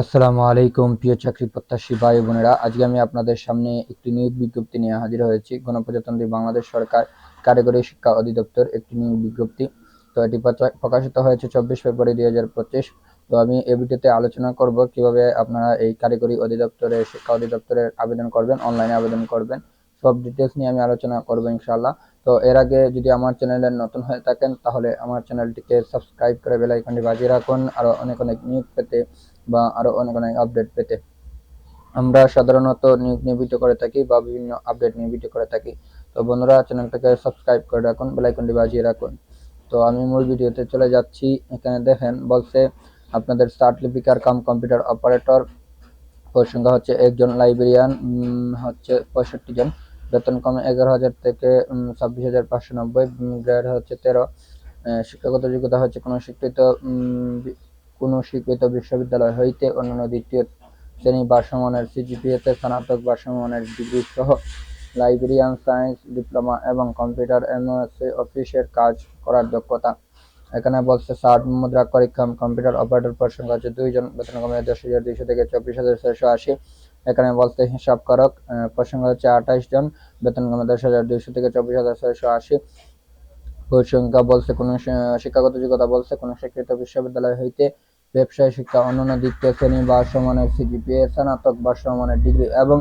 আসসালামু আলাইকুম, প্রিয় চাকরি প্রত্যাশী ভাই বোনেরা। আজকে আমি আপনাদের সামনে একটি নিয়োগ বিজ্ঞপ্তি নিয়ে হাজির হয়েছি। গণপ্রজাতন্ত্রী বাংলাদেশ সরকার কারিগরি শিক্ষা অধিদপ্তর একটি নিয়োগ বিজ্ঞপ্তি। তো এটি প্রকাশিত হয়েছে চব্বিশ ফেব্রুয়ারি দুই হাজার পঁচিশ। তো আমি এ ভিডিওতে আলোচনা করব কীভাবে আপনারা এই কারিগরি অধিদপ্তরে শিক্ষা অধিদপ্তরের আবেদন করবেন, অনলাইনে আবেদন করবেন। সব ডিটেলস নিয়ে আমি আলোচনা করব ইনশাআল্লাহ। তো এর আগে যদি আমার চ্যানেলে নতুন হয়ে থাকেন, তাহলে আমার চ্যানেলটিকে সাবস্ক্রাইব করে বেল আইকনটি বাজিয়ে রাখুন। আরও অনেক অনেক নিউজ পেতে বা আরও অনেক অনেক আপডেট পেতে। আমরা সাধারণত নিউজ নিয়ে ভিডিও করে থাকি বা বিভিন্ন আপডেট নিয়ে ভিডিও করে থাকি। তো বন্ধুরা, চ্যানেলটাকে সাবস্ক্রাইব করে রাখুন বেল আইকনটি বাজিয়ে রাখুন। তো আমি মূল ভিডিওতে চলে যাচ্ছি। এখানে দেখেন, বলছে আপনাদের সার্টিফিকার কাম কম্পিউটার অপারেটর সংখ্যা হচ্ছে, একজন লাইব্রেরিয়ান হচ্ছে পঁয়ষট্টি জন। বেতন কমে এগারো হাজার থেকে ছাব্বিশ হাজার পাঁচশো নব্বই। গ্রেড হচ্ছে তেরো। শিক্ষাগত যোগ্যতা হচ্ছে কোনো বি- কোনো স্বীকৃত বিশ্ববিদ্যালয় হইতে অন্যান্য দ্বিতীয় শ্রেণি বা সমানের সিজিপিএতে স্নাতক বা সমানের ডিগ্রি সহ লাইব্রেরিয়ান সায়েন্স ডিপ্লোমা এবং কম্পিউটার এমএসসি অফিসের কাজ করার দক্ষতা। এখানে বলছে ষাট মুদ্রা করিক্ষাম কম্পিউটার অপারেটর পদ সংখ্যা দুইজন বেতন কমে দশ হাজার দুইশো থেকে চব্বিশ হাজার ছয়শো আশি। এখানে বলছে হিসাবকারক আহ, পদ সংখ্যা হচ্ছে আঠাইশ জন বেতন কমে দশ হাজার দুইশো থেকে চব্বিশ হাজার ছয়শো আশি। সংখ্যা বলছে কোনো শিক্ষাগত যোগ্যতা বলছে কোনো স্বীকৃত বিশ্ববিদ্যালয় হইতে ব্যবসায় শিক্ষা, অন্যান্য দ্বিতীয় শ্রেণি বা সমানের সিজিপিএ স্নাতক বা সমানের ডিগ্রি এবং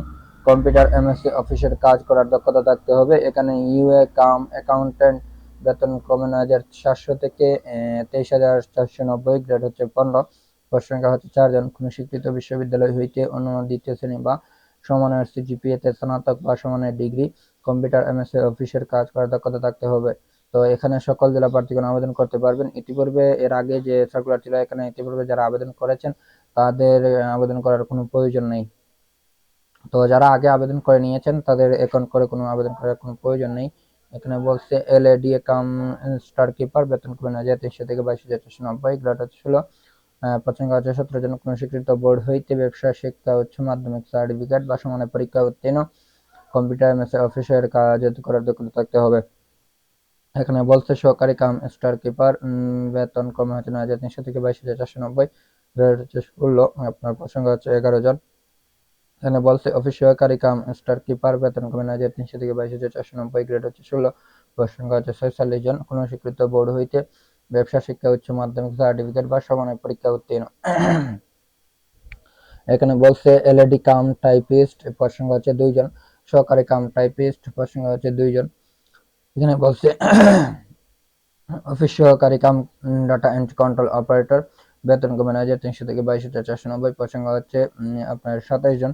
কম্পিউটার এমএসসি অফিসের কাজ করার দক্ষতা থাকতে হবে। এখানে ইউএ কাম অ্যাকাউন্টেন্ট বেতন কমে নয় হাজার সাতশো থেকে তেইশ হাজার চারশো নব্বই, গ্রেড হচ্ছে পনেরো। পদ হচ্ছে চারজন কোনো স্বীকৃত বিশ্ববিদ্যালয় হইতে অন্যান্য দ্বিতীয় শ্রেণি বা সমানের সিজিপিএতে স্নাতক বা সমানের ডিগ্রি, কম্পিউটার এমএসসি অফিসের কাজ করার দক্ষতা থাকতে হবে। তো এখানে সকল জেলা প্রার্থীগণ আবেদন করতে পারবেন। ইতিপূর্বে এর আগে যে সার্কুলার ছিল এখানে ইতিপূর্বে যারা আবেদন করেছেন, তাদের আবেদন করার কোনো প্রয়োজন নেই। তো যারা আগে আবেদন করে নিয়েছেন, তাদের এখন করে কোনো আবেদন করার কোনো প্রয়োজন নেই। এখানে বলছে L A D cum store keeper, বেতন কমে হাজার তিনশো থেকে বাইশ হাজার চারশো নব্বই, গ্রেড ছিল পছন্দ হচ্ছে সতেরো জন কোনো স্বীকৃত বোর্ড হইতে ব্যবসা, শিক্ষা, উচ্চ মাধ্যমিক, সার্টিফিকেট বা সমানের পরীক্ষা উত্তীর্ণ। কম্পিউটার, এমএসএ অফিসের কাজ করার দক্ষতা থাকতে হবে। এখানে বলছে, সহকারী কাম স্টার কিপার বেতন কমে হচ্ছে নয় হাজার তিনশো থেকে বাইশ হাজার চারশো নব্বই। গ্রেড ষোলো, আপনার প্রসঙ্গ হচ্ছে এগারো জন। এখানে বলছে, অফিস সহকারী কাম স্টার কিপার, বেতন কমে নয় হাজার তিনশো থেকে বাইশ হাজার চারশো নব্বই। গ্রেড হচ্ছে ষোলো, প্রসঙ্গ হচ্ছে ছয়চল্লিশ জন। কোনো স্বীকৃত বোর্ড হইতে ব্যবসা, শিক্ষা, উচ্চ মাধ্যমিক, সার্টিফিকেট বা সমানের পরীক্ষা উত্তীর্ণ। এখানে বলছে, এলইডি কাম টাইপিস্ট, প্রসঙ্গ হচ্ছে দুইজন। সহকারী কাম টাইপিস্ট, প্রসঙ্গ হচ্ছে দুইজন। এখানে বলছে, অফিস সহকারী cum data entry control operator বেতন কমে নয় হাজার তিনশো থেকে বাইশ হাজার চারশো নব্বই। প্রসঙ্গ হচ্ছে আপনার সাতাইশ জন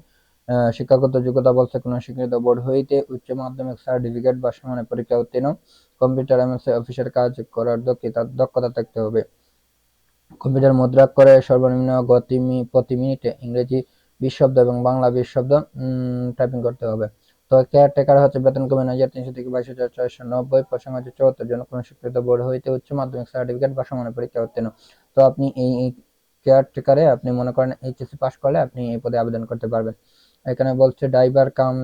শিক্ষাগত যোগ্যতা বলছে কোনো স্বীকৃত বোর্ড হইতে উচ্চ মাধ্যমিক সার্টিফিকেট বা সমানের পরীক্ষা উত্তীর্ণ। কম্পিউটার এমএসএ অফিসের কাজ করার দক্ষতা দক্ষতা থাকতে হবে। কম্পিউটার মুদ্রা করে সর্বনিম্ন গতি প্রতি মিনিটে ইংরেজি বিশ শব্দ এবং বাংলা বিশ শব্দ টাইপিং করতে হবে। তো কেয়ারটেকার হচ্ছে বেতন কমে নয় হাজার তিনশো থেকে বাইশ হাজার ছয়শো নব্বই, প্রসঙ্গ হচ্ছে চুয়াত্তর জন কোনো স্বীকৃত বোর্ড হইতে উচ্চ মাধ্যমিক সার্টিফিকেট বা সমানের পরীক্ষা উত্তীর্ণ। তো আপনি এই কেয়ারটেকারে আপনি মনে করেন এইচএসসি পাস করলে আপনি এই পদে আবেদন করতে পারবেন। এখানে বলছে ড্রাইভার কাম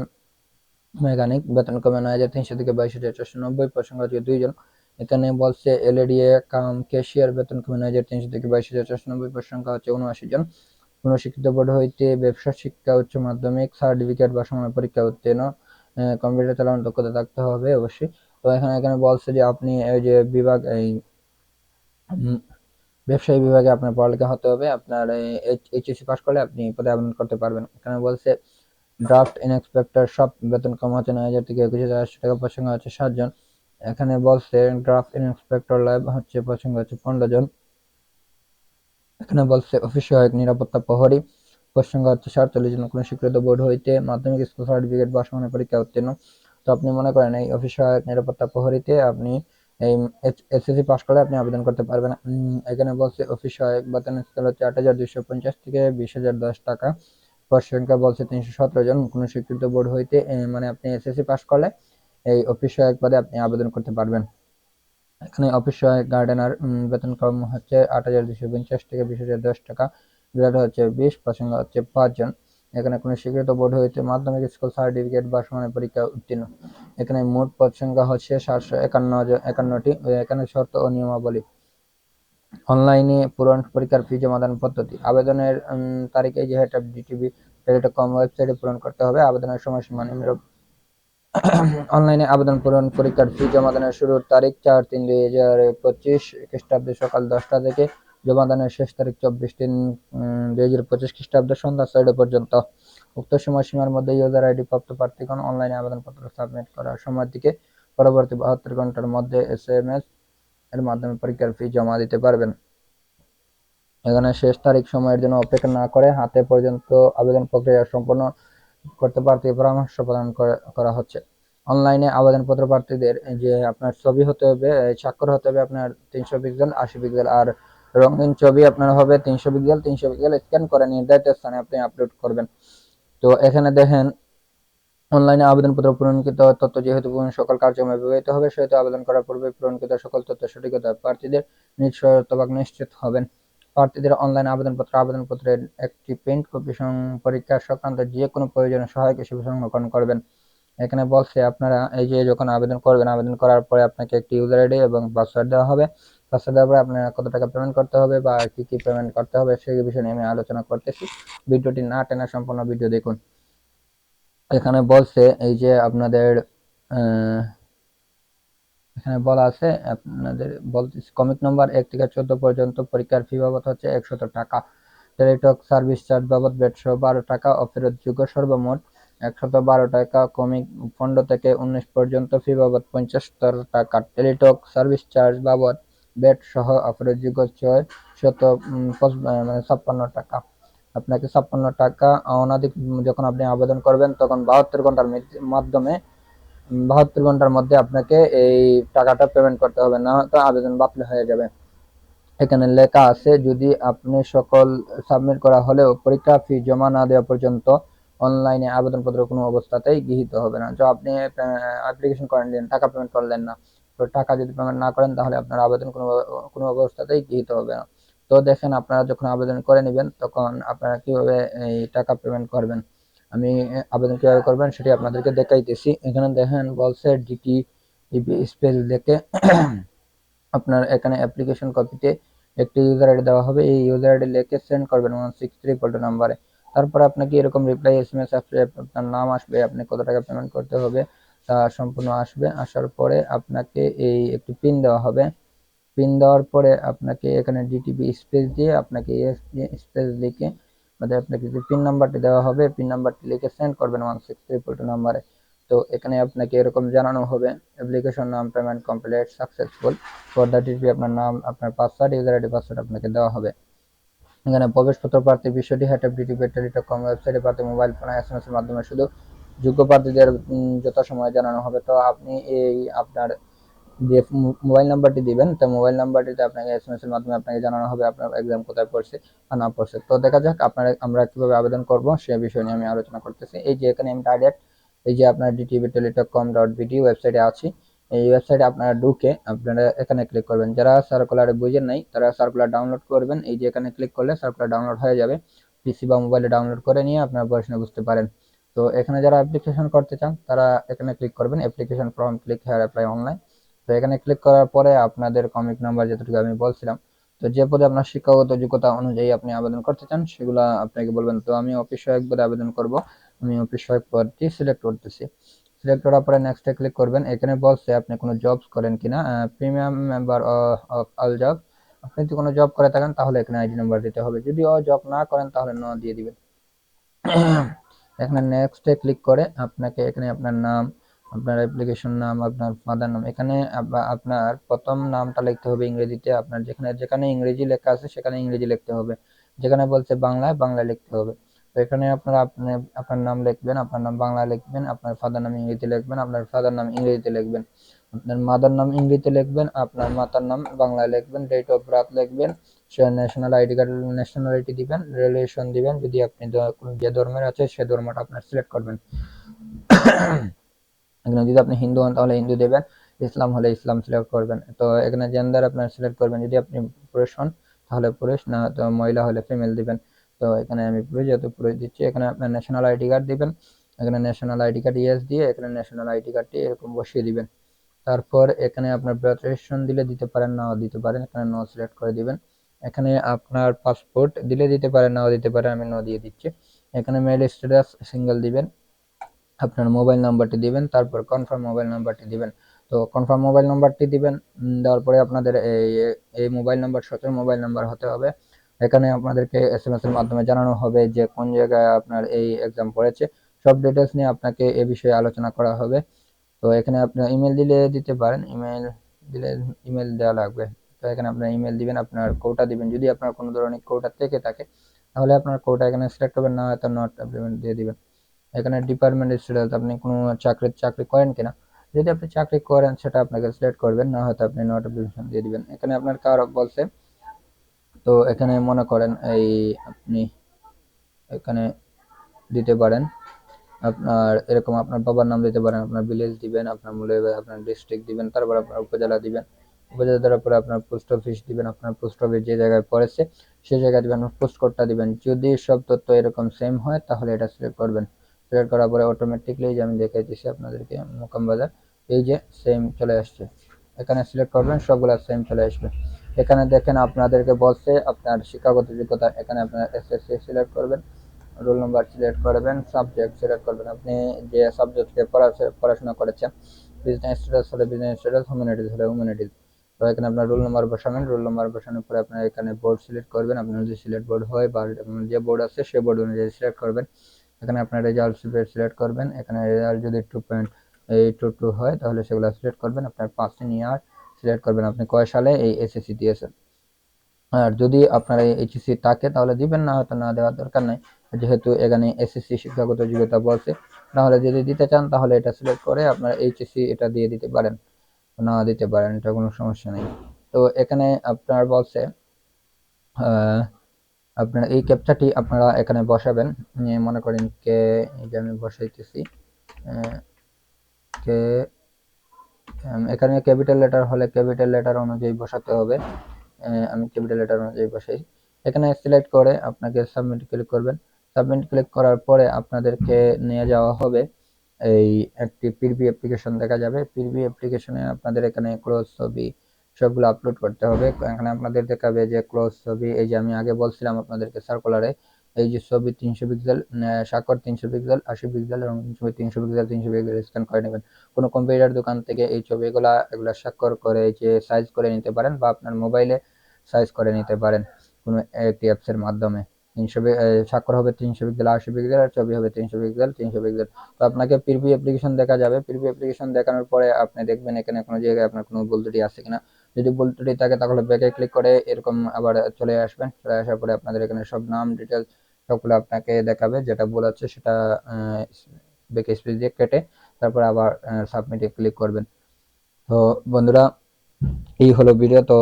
মেকানিক বেতন কমে নয় হাজার তিনশো থেকে বাইশ হাজার চারশো নব্বই, প্রসঙ্গ হচ্ছে দুইজন এখানে বলছে এলএডিএ কাম ক্যাশিয়ার বেতন কমে নয় হাজার তিনশো থেকে বাইশ হাজার চারশো নব্বই, প্রসঙ্গ হচ্ছে উনআশি জন। কোনো শিক্ষিত বোর্ড হইতে ব্যবসা, শিক্ষা, উচ্চ মাধ্যমিক, সার্টিফিকেট বা সময় পরীক্ষা উত্তীর্ণ কম্পিউটার চালানোর দক্ষতা থাকতে হবে অবশ্যই। তো এখানে এখানে বলছে যে আপনি এই যে বিভাগ, এই ব্যবসায়ী বিভাগে আপনার পড়ালেখা হতে হবে। আপনার এইচএসসি পাস করলে আপনি পদে আবেদন করতে পারবেন। এখানে বলছে ড্রাফট ইন্সপেক্টর সব বেতন কম হচ্ছে নয় হাজার থেকে একুশ হাজার আটশো টাকা, প্রসঙ্গ হচ্ছে সাতজন এখানে বলছে ড্রাফট ইন্সপেক্টর ল্যাব হচ্ছে, প্রসঙ্গ হচ্ছে পনেরো জন। এখানে বলছে, অফিস সহায়ক, নিরাপত্তা প্রহরী, প্রসঙ্গ হচ্ছে, সাতচল্লিশ জন কোনো স্বীকৃত বোর্ড হইতে মাধ্যমিক স্কুল সার্টিফিকেট বা সমানের পরীক্ষা উত্তীর্ণ। তো আপনি মনে করেন, এই অফিস সহায়ক, নিরাপত্তা প্রহরীতে আপনি এই এসএসসি পাস করলে আপনি আবেদন করতে পারবেন। এখানে বলছে, অফিস সহায়ক, বেতন স্কেল হচ্ছে আট হাজার দুইশো পঞ্চাশ থেকে বিশ হাজার দশ টাকা। পদ বলছে, তিনশো সতেরো জন কোনো স্বীকৃত বোর্ড হইতে মানে আপনি এসএসসি পাস করলে এই অফিস সহায়ক পদে আপনি আবেদন করতে পারবেন। এখানে অফিস সহায়ক গার্ডেনার কম হচ্ছে আট হাজার দুশো পঞ্চাশ থেকে বিশ হাজার দশ টাকা। গ্রেড হচ্ছে বিশ, প্রসঙ্গ হচ্ছে পাঁচজন। এখানে কোনো স্বীকৃত বোর্ড হইতে মাধ্যমিক স্কুল সার্টিফিকেট বা সমানের পরীক্ষা উত্তীর্ণ। এখানে মোট সংখ্যা হচ্ছে সাতশো একান্ন একান্নটি। এখানে শর্ত ও নিয়মাবলী। অনলাইনে পূরণ পরীক্ষার ফি জমাদান পদ্ধতি। আবেদনের তারিখে যে হেড ডিটিভি টেলিটকম ওয়েবসাইটে পূরণ করতে হবে। আবেদনের সময়সীমা নিম্নরূপ। অনলাইনে আবেদন পূরণ পরীক্ষার ফি জমাদানের শুরুর তারিখ চার তিন দুই হাজার পঁচিশ খ্রিস্টাব্দে সকাল দশটা থেকে জমাদানের শেষ তারিখ চব্বিশ তিন দুই হাজার পঁচিশ খ্রিস্টাব্দে সন্ধ্যা ছয়টা পর্যন্ত। উক্ত সময়সীমার মধ্যে ইউজার আইডি প্রাপ্ত প্রার্থীগণ অনলাইনে আবেদনপত্র সাবমিট করার সময় থেকে পরবর্তী বাহাত্তর ঘণ্টার মধ্যে এস এম এস এর মাধ্যমে পরীক্ষার ফি জমা দিতে পারবেন। এখানে শেষ তারিখ সময়ের জন্য অপেক্ষা না করে হাতে পর্যন্ত আবেদন প্রক্রিয়া সম্পন্ন করতে প্রার্থী পরামর্শ প্রদান করা হচ্ছে। অনলাইনে আবেদনপত্র প্রার্থীদের যে আপনার ছবি হতে হবে স্বাক্ষর হতে হবে আপনার তিনশো পিক্সেল, আশি পিক্সেল আর রঙিন ছবি আপনার হবে তিনশো পিক্সেল তিনশো পিক্সেল স্ক্যান করে নির্ধারিত স্থানে আপনি আপলোড করবেন। তো এখানে দেখেন, অনলাইনে আবেদনপত্র পূরণকৃত তথ্য যেহেতু সকল কার্যক্রমে ব্যবহৃত হবে, সেহেতু আবেদন করার পূর্বে পূরণকৃত সকল তথ্য সঠিকতা প্রার্থীদের নিজ নিশ্চিত হবেন। প্রার্থীদের অনলাইন আবেদনপত্র, আবেদনপত্রের একটি প্রিন্ট কপি পরীক্ষা সংক্রান্ত যে কোনো প্রয়োজনীয় সহায়ক হিসেবে সংরক্ষণ করবেন। এখানে বলছে, আপনারা এই যে যখন আবেদন করবেন, আবেদন করার পরে আপনাকে একটি ইউজার আইডি এবং পাসওয়ার্ড দেওয়া হবে। পাসওয়ার্ড দেওয়ার পরে আপনারা কত টাকা পেমেন্ট করতে হবে বা কি কি পেমেন্ট করতে হবে সেই বিষয়ে নিয়ে আমি আলোচনা করতেছি। ভিডিওটি না টেনা সম্পূর্ণ ভিডিও দেখুন। এখানে বলছে, এই যে আপনাদের এখানে বলা আছে, আপনাদের বলতেছি কমিক নম্বর এক থেকে চোদ্দ পর্যন্ত পরীক্ষার ফি বাবদ হচ্ছে একশত টাকা। টেলিটক সার্ভিস চার্জ বাবদ বেডশো বারো টাকা অফেরতযোগ্য সর্বমোট একশত বারো টাকা কমিক পনেরো থেকে উনিশ পর্যন্ত ফি বাবদ পঞ্চাশতর টাকা। টেলিটক সার্ভিস চার্জ বাবদ বেড সহ অফেরতযোগ্য ছয় শত মানে ছাপ্পান্ন টাকা। আপনাকে ছাপ্পান্ন টাকা অনাধিক, যখন আপনি আবেদন করবেন, তখন বাহাত্তর ঘণ্টার মাধ্যমে বাহাত্তর ঘণ্টার মধ্যে আপনাকে এই টাকাটা পেমেন্ট করতে হবে, না হয়তো আবেদন বাতিল হয়ে যাবে। এখানে লেখা আছে, যদি আপনি সকল সাবমিট করা হলেও পরীক্ষা ফি জমা না দেওয়া পর্যন্ত অনলাইনে আবেদনপত্র কোনো অবস্থাতেই গৃহীত হবে না। তো আপনি অ্যাপ্লিকেশন করেন দিলেন টাকা পেমেন্ট করলেন না। তো টাকা যদি পেমেন্ট না করেন, তাহলে আপনার আবেদন কোনো কোনো অবস্থাতেই গৃহীত হবে না। তো দেখেন, আপনারা যখন আবেদন করে নেবেন, তখন আপনারা কীভাবে এই টাকা পেমেন্ট করবেন? আমি আবেদন কীভাবে করবেন সেটি আপনাদেরকে দেখাইতেছি। এখানে দেখেন বলছে ডিটি স্পেস দেখে আপনার এখানে অ্যাপ্লিকেশন কপিতে একটি ইউজার আইডি দেওয়া হবে। এই ইউজার আইডি লিখে সেন্ড করবেন ওয়ান সিক্স থ্রি ফোল্ডার নাম্বারে তারপর আপনাকে এরকম রিপ্লাই এস এম এস আসবে আপনার নাম আসবে, আপনি কত টাকা পেমেন্ট করতে হবে তা সম্পূর্ণ আসবে। আসার পরে আপনাকে এই একটি পিন দেওয়া হবে। পিন দেওয়ার পরে আপনাকে এখানে ডিটিপি স্পেস দিয়ে আপনাকে স্পেস লিখে মানে আপনাকে যে পিন নাম্বারটি দেওয়া হবে পিন নাম্বারটি লিখে সেন্ড করবেন one six three four two নাম্বারে তো এখানে আপনাকে এরকম জানানো হবে অ্যাপ্লিকেশন নাম payment complete successful for the DTP আপনার নাম, আপনার পাসওয়ার্ড ইউজার আইডি পাসওয়ার্ড আপনাকে দেওয়া হবে। এখানে প্রবেশপত্র প্রার্থী বিষয়টি হ্যাট ডিটিপি টেলিটকম ওয়েবসাইটে প্রার্থী মোবাইল ফোন এস এম এর মাধ্যমে শুধু যোগ্য প্রার্থীদের যথাসময়ে জানানো হবে। তো আপনি এই আপনার যে মোবাইল নাম্বারটি দিবেন, তো মোবাইল নাম্বারটিতে আপনাকে এস এর মাধ্যমে আপনাকে জানানো হবে আপনার এক্সাম কোথায় পড়ছে আর না পড়ছে। তো দেখা যাক আপনারা, আমরা কীভাবে আবেদন করব, সে বিষয় নিয়ে আমি আলোচনা করতেছি। এই যে এখানে আমি ডাইরেক্ট এই যে আপনার ডিটিভি টেলিটকম ডট বিডি ওয়েবসাইটে আছি, এই ওয়েবসাইটে আপনারা ঢুকে আপনারা এখানে ক্লিক করবেন। যারা সার্কুলারে বুঝেন নাই, তারা সার্কুলার ডাউনলোড করবেন। এই যে এখানে ক্লিক করলে সার্কুলার ডাউনলোড হয়ে যাবে। পিসি বা মোবাইলে ডাউনলোড করে নিয়ে আপনারা পড়াশোনা বুঝতে পারেন। তো এখানে যারা অ্যাপ্লিকেশন করতে চান, তারা এখানে ক্লিক করবেন। Application form click here apply online তো এখানে ক্লিক করার পরে আপনাদের কমিক নাম্বার যেটুকু আমি বলছিলাম, তো যে পদে আপনার শিক্ষাগত যোগ্যতা অনুযায়ী আপনি আবেদন করতে চান, সেগুলা আপনাকে বলবেন। তো আমি অফিস সহায়ক পদে আবেদন করব। আমি অফিস সহায়ক পদটি সিলেক্ট করতেছি। সিলেক্ট করার পরে নেক্সটে ক্লিক করবেন। এখানে বলছে আপনি কোনো জবস করেন কিনা। Premium member of all job আপনি যদি কোনো জব করে থাকেন, তাহলে এখানে আইডি নাম্বার দিতে হবে। যদি ও জব না করেন, তাহলে ন দিয়ে দিবেন। এখানে নেক্সটে ক্লিক করে আপনাকে এখানে আপনার নাম আপনার অ্যাপ্লিকেশন নাম, আপনার ফাদার নাম, এখানে আপনার প্রথম নামটা লিখতে হবে ইংরেজিতে। আপনার যেখানে যেখানে ইংরেজি লেখা আছে, সেখানে ইংরেজি লিখতে হবে। যেখানে বলছে বাংলায় বাংলায় লিখতে হবে। তো এখানে আপনারা আপনি, আপনার নাম লিখবেন, আপনার নাম বাংলা লিখবেন, আপনার ফাদার নাম ইংরেজিতে লিখবেন, আপনার ফাদার নাম ইংরেজিতে লিখবেন। আপনার মাদার নাম ইংরেজিতে লিখবেন, আপনার মাতার নাম বাংলায় লিখবেন ডেট অফ বার্থ লিখবেন, সে ন্যাশনাল আইডি কার্ড ন্যাশনালিটি দিবেন রিলেশন দিবেন, যদি আপনি যে ধর্মের আছে, সে ধর্মটা আপনার সিলেক্ট করবেন। এখানে যদি আপনি হিন্দু হন, তাহলে হিন্দু দেবেন, ইসলাম হলে ইসলাম সিলেক্ট করবেন। তো এখানে জেন্ডার আপনার সিলেক্ট করবেন, যদি আপনি পুরুষ হন, তাহলে পুরুষ, না তো মহিলা হলে ফিমেল দিবেন। তো এখানে আমি পুরুষ, যেহেতু পুরুষ দিচ্ছি, এখানে আপনার ন্যাশনাল আইডি কার্ড দিবেন। এখানে ন্যাশনাল আইডি কার্ড ইয়েস দিয়ে এখানে ন্যাশনাল আইডি কার্ডটি এরকম বসিয়ে দিবেন। তারপর এখানে আপনার ব্রাথ দিলে দিতে পারেন, নাও দিতে পারেন, এখানে নো সিলেক্ট করে দিবেন। এখানে আপনার পাসপোর্ট দিলে দিতে পারেন, নাও দিতে পারেন, আমি ন দিয়ে দিচ্ছি। এখানে মেল স্ট্যাটাস সিঙ্গেল দিবেন। আপনার মোবাইল নাম্বারটি দিবেন, তারপর কনফার্ম মোবাইল নাম্বারটি দিবেন। তো কনফার্ম মোবাইল নাম্বারটি দিবেন দেওয়ার পরে আপনাদের এই এই মোবাইল নাম্বার সচল মোবাইল নাম্বার হতে হবে। এখানে আপনাদেরকে এস এম এস এর মাধ্যমে জানানো হবে যে কোন জায়গায় আপনার এই এক্সাম পড়েছে। সব ডিটেলস নিয়ে আপনাকে এ বিষয়ে আলোচনা করা হবে। তো এখানে আপনার ইমেল দিলে দিতে পারেন। ইমেল দিলে ইমেল দেওয়া লাগবে। তো এখানে আপনার ইমেল দিবেন, আপনার কোটা দিবেন। যদি আপনার কোনো ধরনের কোটা থেকে থাকে, তাহলে আপনার কোটা এখানে সিলেক্ট করবেন না হয়তো নট অ্যাপ্লিমেন্ট দিয়ে দিবেন। এখানে ডিপার্টমেন্ট স্টুডেন্ট আপনি কোনো চাকরি চাকরি করেন কিনা, যদি আপনি চাকরি করেন সেটা আপনাকে সিলেক্ট করবেন, না হয়তো আপনি নট অ্যাপ্লিকেশন দিয়ে দিবেন। এখানে আপনার কার বলছে? তো এখানে মনে করেন এই আপনি এখানে দিতে পারেন, আপনার এরকম আপনার বাবার নাম দিতে পারেন, আপনার ভিলেজ দিবেন, আপনার মূল্য আপনার ডিস্ট্রিক্ট দিবেন, তারপর আপনার উপজেলা দিবেন। উপজেলা দেওয়ার পরে আপনার পোস্ট অফিস দিবেন, আপনার পোস্ট অফিস যে জায়গায় পড়েছে সেই জায়গায় দিবেন পোস্ট কোডটা দিবেন। যদি সব তথ্য এরকম সেম হয়, তাহলে এটা সিলেক্ট করবেন। সিলেক্ট করার পরে অটোমেটিকলি যে আমি দেখাই দিচ্ছি আপনাদেরকে মোকাম বাজার, এই যে সেম চলে আসছে। এখানে সিলেক্ট করবেন, সবগুলা সেম চলে আসবে। এখানে দেখেন আপনাদেরকে বলছে, আপনার শিক্ষাগত যোগ্যতা, এখানে আপনার এসএসসি সিলেক্ট করবেন রোল নাম্বার সিলেক্ট করবেন সাবজেক্ট সিলেক্ট করবেন। আপনি যে সাবজেক্টকে পড়াশোনা করেছেন বিজনেস স্টুডেন্টস হলে বিজনেস স্টুডেন্টস হিউম্যানিটিস হলে হিউম্যানিটিস তো এখানে আপনার রোল নাম্বার বসাবেন রোল নাম্বার বসানোর পরে আপনার এখানে বোর্ড সিলেক্ট করবেন। আপনার যদি সিলেক্ট বোর্ড হয়, বা যে বোর্ড আছে সেই বোর্ড অনুযায়ী সিলেক্ট করবেন। এখানে আপনার রেজাল্ট সিলেক্ট করবেন। এখানে রেজাল্ট যদি টু পয়েন্ট এই টু টু হয়, তাহলে সেগুলো সিলেক্ট করবেন। আপনার পাসিং ইয়ার সিলেক্ট করবেন আপনি কয় সালে? এই এসএসসি দিয়েছেন আর যদি আপনার এই এইচএসসি থাকে, তাহলে দিবেন, না হয়তো না দেওয়ার দরকার নাই। যেহেতু এখানে এসএসসি শিক্ষাগত যোগ্যতা বলছে, তাহলে যদি দিতে চান, তাহলে এটা সিলেক্ট করে আপনার এইচএসসি এটা দিয়ে দিতে পারেন। না দিতে পারেন, এটা কোনো সমস্যা নেই। তো এখানে আপনার বলছে আপনার এই ক্যাপচাটি আপনারা এখানে বসাবেন। মনে করেন কে যে আমি বসাইতেছি কে এখানে ক্যাপিটাল লেটার হলে ক্যাপিটাল লেটার অনুযায়ী বসাতে হবে। আমি ক্যাপিটাল লেটার অনুযায়ী বসাই। এখানে সিলেক্ট করে আপনাকে সাবমিট ক্লিক করবেন। সাবমিট ক্লিক করার পরে আপনাদেরকে নিয়ে যাওয়া হবে এই একটি পিরবি অ্যাপ্লিকেশন দেখা যাবে। পিরবি অ্যাপ্লিকেশনে আপনাদের এখানে ক্লোজ ছবি সবগুলো আপলোড করতে হবে। এখানে আপনাদের দেখাবে যে ক্লোজ ছবি, এই যে আমি আগে বলছিলাম আপনাদেরকে সার্কুলারে এই যে ছবি তিনশো পিক্সেল স্বাক্ষর তিনশো পিক্সেল আশি পিক্সেল এবং ছবি তিনশো পিক্সেল তিনশো পিক্সেল স্ক্যান করে নেবেন। কোনো কম্পিউটার দোকান থেকে এই ছবিগুলা, এগুলো স্বাক্ষর করে যে সাইজ করে নিতে পারেন বা আপনার মোবাইলে সাইজ করে নিতে পারেন কোনো একটি অ্যাপসের মাধ্যমে। তিনশো স্বাক্ষর হবে তিনশো পিক্সেল আশি পিক্সেল আর ছবি হবে তিনশো পিক্সেল তিনশো পিক্সেল তো আপনাকে প্রিভিউ অ্যাপ্লিকেশন দেখা যাবে। প্রিভিউ অ্যাপ্লিকেশন দেখানোর পরে আপনি দেখবেন এখানে কোনো জায়গায় আপনার কোনো ভুল ত্রুটি আছে কিনা। যদি ত্রুটি থাকে তাহলে ব্যাকে ক্লিক করে এরকম আবার চলে আসবেন। চলে আসার পরে আপনাদের এখানে সব নাম ডিটেলস সবগুলো আপনাকে দেখাবে। যেটা ভুল আছে সেটা ব্যাকে স্পেস দিয়ে কেটে তারপর আবার সাবমিটে ক্লিক করবেন। তো বন্ধুরা, এই হলো ভিডিও তো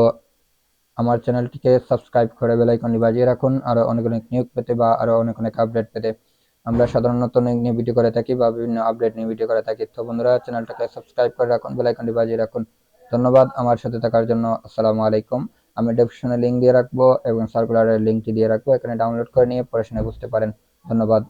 আমার চ্যানেলটিকে সাবস্ক্রাইব করে বেলাইকনটি বাজিয়ে রাখুন। আরও অনেক অনেক নিয়োগ পেতে বা আরও অনেক অনেক আপডেট পেতে। আমরা সাধারণত অনেক নিয়ে ভিডিও করে থাকি বা বিভিন্ন আপডেট নিয়ে ভিডিও করে থাকি। তো বন্ধুরা, চ্যানেলটাকে সাবস্ক্রাইব করে রাখুন বেলাইকনটি বাজিয়ে রাখুন। ধন্যবাদ আমার সাথে থাকার জন্য। আসসালামু আলাইকুম। আমি ডেসক্রিপশনে লিঙ্ক দিয়ে রাখব এবং সার্কুলারের লিঙ্কটি দিয়ে রাখব। এখানে ডাউনলোড করে নিয়ে পড়াশোনা বুঝতে পারেন। ধন্যবাদ।